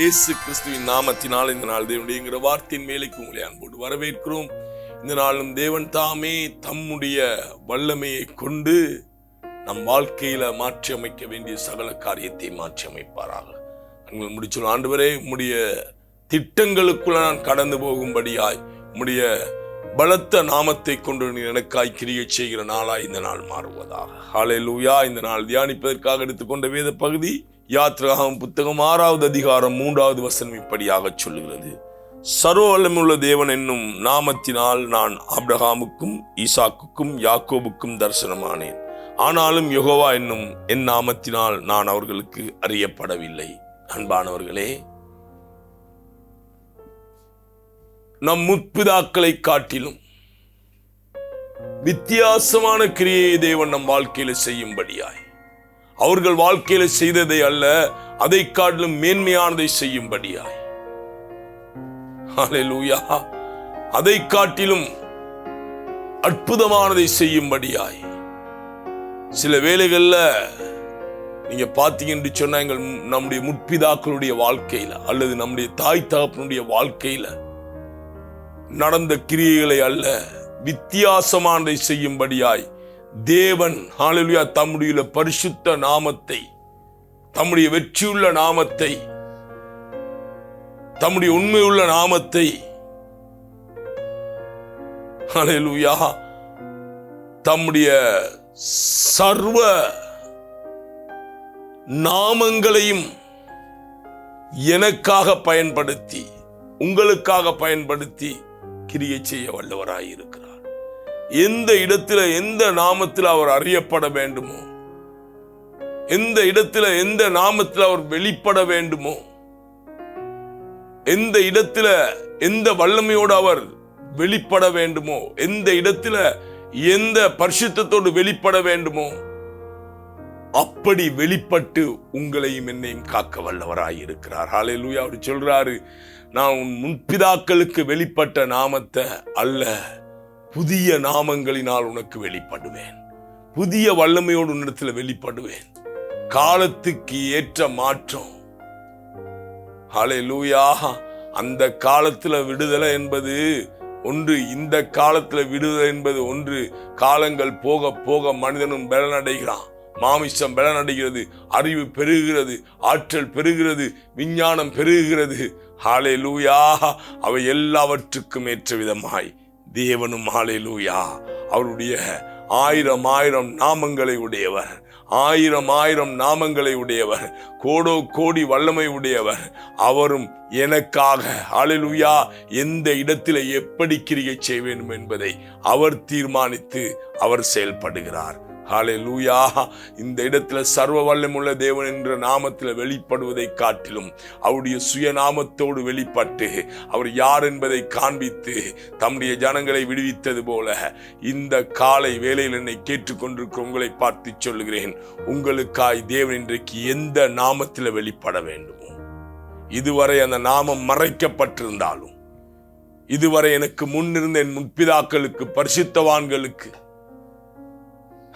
இயேசு கிறிஸ்துவின் நாமத்தினால் இந்த நாள் தேவனுடைய வார்த்தையின் மேலுக்கு உங்களை அன்போடு வரவேற்கிறோம். இந்த நாளும் தேவன் தாமே தம்முடைய வல்லமையை கொண்டு நம் வாழ்க்கையில மாற்றி அமைக்க வேண்டிய சகல காரியத்தை மாற்றி அமைப்பாராக. நாங்கள் ஆண்டு வரே உம்முடைய திட்டங்களுக்குள்ள நான் கடந்து போகும்படியாய் உம்முடைய பலத்த நாமத்தை கொண்டு நீ எனக்காய் கிரியை செய்கிற நாளாய் இந்த நாள் மாறுவதாக. ஹalleluya இந்த நாள் தியானிப்பதற்காக எடுத்துக்கொண்ட வேத பகுதி யாத்ராகம் புத்தகம் ஆறாவது அதிகாரம் மூன்றாவது வசனம் இப்படியாக சொல்லுகிறது. சர்வவல்லமுள்ள தேவன் என்னும் நாமத்தினால் நான் ஆபிரகாமுக்கும் ஈசாக்குக்கும் யாக்கோபுக்கும் தரிசனமானேன். ஆனாலும் யெகோவா என்னும் என் நாமத்தினால் நான் அவர்களுக்கு அறியப்படவில்லை. அன்பானவர்களே நம் முற்பிதாக்களை காட்டிலும் வித்தியாசமான கிரியை தேவன் நம் வாழ்க்கையில செய்யும்படியாய் அவர்கள் வாழ்க்கையில செய்ததை அல்ல அதை காட்டிலும் மேன்மையானதை செய்யும்படியாய். அதை காட்டிலும் அற்புதமானதை செய்யும்படியாய். சில வேலைகள்ல நீங்க பார்த்தீங்கன்னு சொன்னா எங்கள் நம்முடைய முற்பிதாக்களுடைய வாழ்க்கையில அல்லது நம்முடைய தாய் தகப்பனுடைய வாழ்க்கையில நடந்த கிரியைகளை அல்ல வித்தியாசமானதை செய்யும்படியாய் தேவன் ஹalleluya தம்முடைய பரிசுத்த நாமத்தை தம்முடைய வெற்றியுள்ள நாமத்தை தம்முடைய உண்மையுள்ள நாமத்தை ஹalleluya தம்முடைய சர்வ நாமங்களையும் எனக்காக பயன்படுத்தி உங்களுக்காக பயன்படுத்தி கிரியை செய்ய வல்லவராய் எந்த இடத்துல எந்த நாமத்தில் அவர் அறியப்பட வேண்டுமோ? எந்த இடத்துல எந்த நாமத்தில் அவர் வெளிப்பட வேண்டுமோ? எந்த இடத்துல எந்த வல்லமையோடு அவர் வெளிப்பட வேண்டுமோ? எந்த இடத்துல எந்த பரிசுத்தோடு வெளிப்பட வேண்டுமோ? அப்படி வெளிப்பட்டு உங்களையும் என்னையும் காக்க வல்லவராய் இருக்கிறார். ஹalleluya அவர் சொல்றாரு நான் உன் முன்பிதாக்களுக்கு வெளிப்பட்ட நாமத்தை அல்ல. புதிய நாமங்களினால் உனக்கு வெளிப்படுவேன். புதிய வல்லமையோடு உன்னிடத்தில் வெளிப்படுவேன். காலத்துக்கு ஏற்ற மாற்றம். ஹalleluya அந்த காலத்துல விடுதலை என்பது ஒன்று இந்த காலத்துல விடுதலை என்பது ஒன்று. காலங்கள் போக போக மனிதனும் பலனடைகிறான். மாமிசம் பலனடைகிறது அறிவு பெருகிறது ஆற்றல் பெருகிறது விஞ்ஞானம் பெருகிறது. ஹாலே லூயா அவை எல்லாவற்றுக்கும் ஏற்ற விதமாய். தேவனும் ஹாலே அவருடைய ஆயிரம் ஆயிரம் நாமங்களை உடையவர். ஆயிரம் ஆயிரம் நாமங்களை உடையவர். கோடோ கோடி வல்லமை உடையவர். அவரும் எனக்காக அழலுயா எந்த இடத்திலே எப்படி கிரியை செய்ய வேண்டும் என்பதை அவர் தீர்மானித்து அவர் செயல்படுகிறார். ஹalleluya. இந்த இடத்துல சர்வ வல்லமுள்ள தேவன் என்ற நாமத்தில் வெளிப்படுவதை காட்டிலும் அவருடைய சுயநாமத்தோடு வெளிப்பட்டு அவர் யார் என்பதை காண்பித்து தம்முடைய ஜனங்களை விடுவித்தது போல இந்த காலை வேலையில் என்னை கேட்டுக்கொண்டிருக்கிற உங்களை பார்த்து சொல்லுகிறேன். உங்களுக்காய் தேவன் இன்றைக்கு எந்த நாமத்தில் வெளிப்பட வேண்டுமோ? இதுவரை அந்த நாமம் மறைக்கப்பட்டிருந்தாலும் இதுவரை எனக்கு முன்னிருந்த என் முற்பிதாக்களுக்கு பரிசுத்தவான்களுக்கு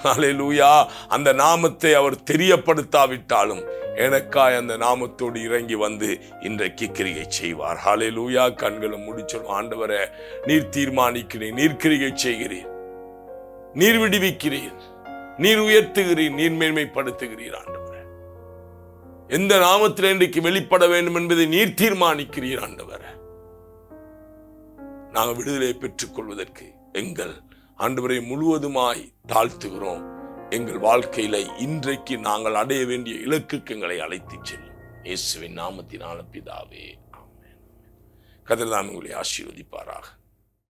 ஹalleluya. அந்த நாமத்தை அவர் தெரியப்படுத்தாவிட்டாலும் எனக்காய் அந்த நாமத்தோடு இறங்கி வந்து இன்றைக்கு கிரிகை செய்வார். ஹalleluya. கண்களை முடிச்சோம். ஆண்டவரே நீர் தீர்மானிக்கிறீர். நீர் கிரிகை செய்கிறீர். நீர் விடுவிக்கிறீர். நீர் உயர்த்துகிறீர். நீர் மேன்மைப்படுத்துகிறீர் ஆண்டவரே. எந்த நாமத்தில் இன்றைக்கு வெளிப்பட வேண்டும் என்பதை நீர் தீர்மானிக்கிறீர் ஆண்டவரே. நாங்கள் விடுதலை பெற்றுக் கொள்வதற்கு எங்கள் ஆண்டவரை முழுவதுமாய் தாழ்த்துகிறோம். எங்கள் வாழ்க்கையில இன்றைக்கு நாங்கள் அடைய வேண்டிய இலக்குக்கு எங்களை அழைத்து செல்லும். இயேசுவின் நாமத்தினால பிதாவே ஆமென். கதிர்தான் உங்களை ஆசீர்வதிப்பாராக.